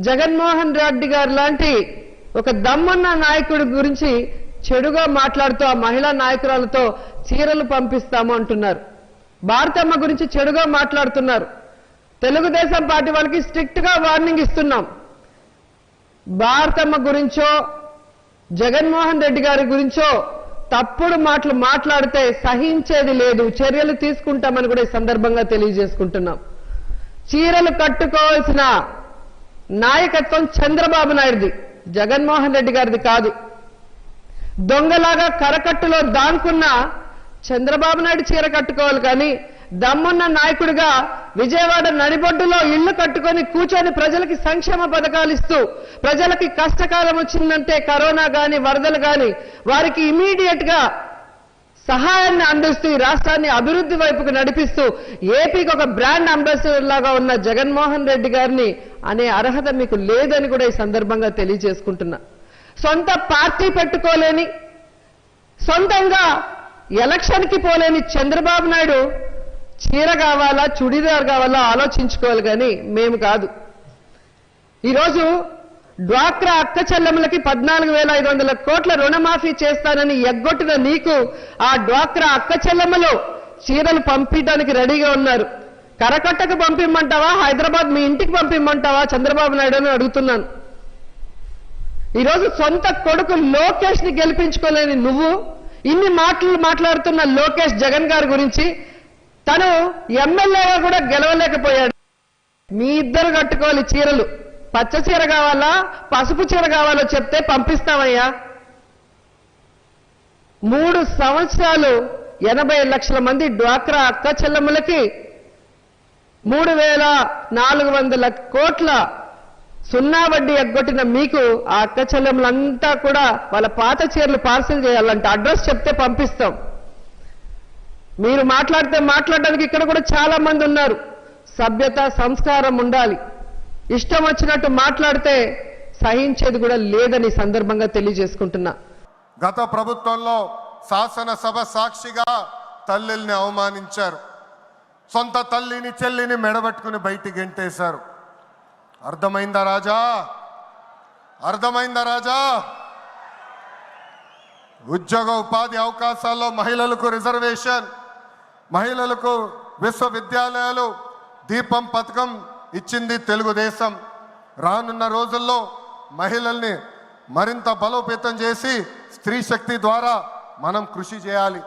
జగన్మోహన్ రెడ్డి గారు లాంటి ఒక దమ్మున్న నాయకుడి గురించి చెడుగా మాట్లాడుతూ ఆ మహిళా నాయకురాలతో చీరలు పంపిస్తాము అంటున్నారు. భారతమ్మ గురించి చెడుగా మాట్లాడుతున్నారు. తెలుగుదేశం పార్టీ వాళ్ళకి స్ట్రిక్ట్గా వార్నింగ్ ఇస్తున్నాం. భారతమ్మ గురించో జగన్మోహన్ రెడ్డి గారి గురించో తప్పుడు మాటలు మాట్లాడితే సహించేది లేదు. చర్యలు తీసుకుంటామని కూడా ఈ సందర్భంగా తెలియజేసుకుంటున్నాం. చీరలు కట్టుకోవాల్సిన నాయకత్వం చంద్రబాబు నాయుడిది జగన్మోహన్ రెడ్డి గారిది కాదు. దొంగలాగా కరకట్టులో దానుకున్న చంద్రబాబు నాయుడు చీర కట్టుకోవాలి కానీ దమ్మున్న నాయకుడిగా విజయవాడ నడిబొడ్డులో ఇల్లు కట్టుకొని కూర్చొని ప్రజలకి సంక్షేమ పథకాలు ఇస్తూ ప్రజలకి కష్టకాలం వచ్చిందంటే కరోనా గాని వరదలు గాని వారికి ఇమీడియట్గా సహాయాన్ని అందిస్తూ ఈ రాష్ట్రాన్ని అభివృద్ధి వైపుకు నడిపిస్తూ ఏపీకి ఒక బ్రాండ్ అంబాసిడర్ లాగా ఉన్న జగన్మోహన్ రెడ్డి గారిని అనే అర్హత మీకు లేదని కూడా ఈ సందర్భంగా తెలియజేసుకుంటున్నా. సొంత పార్టీ పెట్టుకోలేని సొంతంగా ఎలక్షన్కి పోలేని చంద్రబాబు నాయుడు చీర కావాలా చుడిదార్ కావాలా ఆలోచించుకోవాలి కానీ మేము కాదు. ఈరోజు డ్వాక్రా అక్క చెల్లెమ్మలకి పద్నాలుగు వేల ఐదు వందల కోట్ల రుణమాఫీ చేస్తానని ఎగ్గొట్టిన నీకు ఆ డ్వాక్రా అక్క చెల్లెమ్మలు చీరలు పంపించడానికి రెడీగా ఉన్నారు. కరకట్టకు పంపిమ్మంటావా? హైదరాబాద్ మీ ఇంటికి పంపిమ్మంటావా? చంద్రబాబు నాయుడు అని అడుగుతున్నాను. ఈరోజు సొంత కొడుకు లోకేష్ని గెలిపించుకోలేని నువ్వు ఇన్ని మాటలు మాట్లాడుతున్న లోకేష్ జగన్ గారి గురించి తను ఎమ్మెల్యేగా కూడా గెలవలేకపోయాడు. మీ ఇద్దరు కట్టుకోవాలి చీరలు. పచ్చ చీర కావాలా? పసుపు చీర కావాలో చెప్తే పంపిస్తామయ్యా మూడు సంవత్సరాలు ఎనభై లక్షల మంది డ్వాక్రా అక్క చెల్లెమ్మలకి మూడు వేల నాలుగు వందల కోట్ల సున్నా వడ్డీ ఎగ్గొట్టిన మీకు ఆ అక్క చెల్లెములంతా కూడా వాళ్ళ పాత చీరలు పార్సిల్ చేయాలంటే. అడ్రస్ చెప్తే పంపిస్తాం. మీరు మాట్లాడితే మాట్లాడడానికి ఇక్కడ కూడా చాలా మంది ఉన్నారు. సభ్యత సంస్కారం ఉండాలి. ఇష్టం వచ్చినట్టు మాట్లాడితే సహించేది కూడా లేదని సందర్భంగా తెలియజేసుకుంటున్నా. గత ప్రభుత్వంలో శాసనసభ సాక్షిగా తల్లిల్ని అవమానించారు. సొంత తల్లిని చెల్లిని మెడబెట్టుకుని బయటికి గెంటేశారు. అర్థమైందా రాజా? అర్థమైందా రాజా? ఉద్యోగ ఉపాధి అవకాశాల్లో మహిళలకు రిజర్వేషన్ మహిళలకు విశ్వవిద్యాలయాలు దీపం పథకం ఇచ్చింది తెలుగుదేశం. రానున్న రోజుల్లో మహిళల్ని మరింత బలోపేతం చేసి స్త్రీ శక్తి ద్వారా మనం కృషి చేయాలి.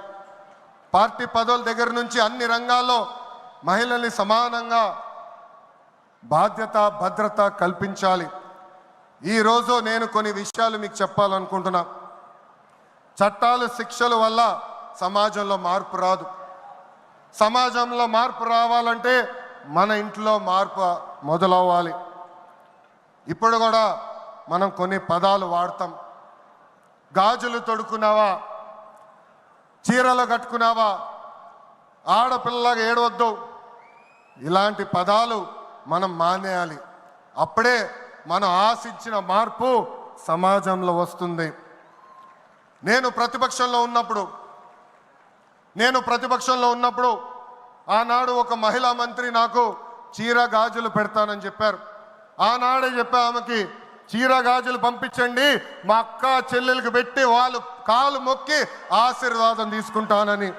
పార్టీ పదవుల దగ్గర నుంచి అన్ని రంగాల్లో మహిళల్ని సమానంగా బాధ్యత భద్రత కల్పించాలి. ఈరోజు నేను కొన్ని విషయాలు మీకు చెప్పాలనుకుంటున్నా. చట్టాలు శిక్షల వల్ల సమాజంలో మార్పు రాదు. సమాజంలో మార్పు రావాలంటే మన ఇంట్లో మార్పు మొదలవ్వాలి. ఇప్పుడు కూడా మనం కొన్ని పదాలు వాడతాం. గాజులు తొడుకున్నావా చీరలు కట్టుకున్నావా? ఆడపిల్లగా ఏడవద్దు. ఇలాంటి పదాలు మనం మానేయాలి. అప్పుడే మనం ఆశించిన మార్పు సమాజంలో వస్తుంది. నేను ప్రతిపక్షంలో ఉన్నప్పుడు నేను ప్రతిపక్షంలో ఉన్నప్పుడు ఆనాడు ఒక మహిళా మంత్రి నాకు చీర గాజులు పెడతానని చెప్పారు. ఆనాడే చెప్పా ఆమెకి చీర గాజులు పంపించండి మా అక్క చెల్లెలకు పెట్టి వాళ్ళు కాలు మొక్కి ఆశీర్వాదం తీసుకుంటానని.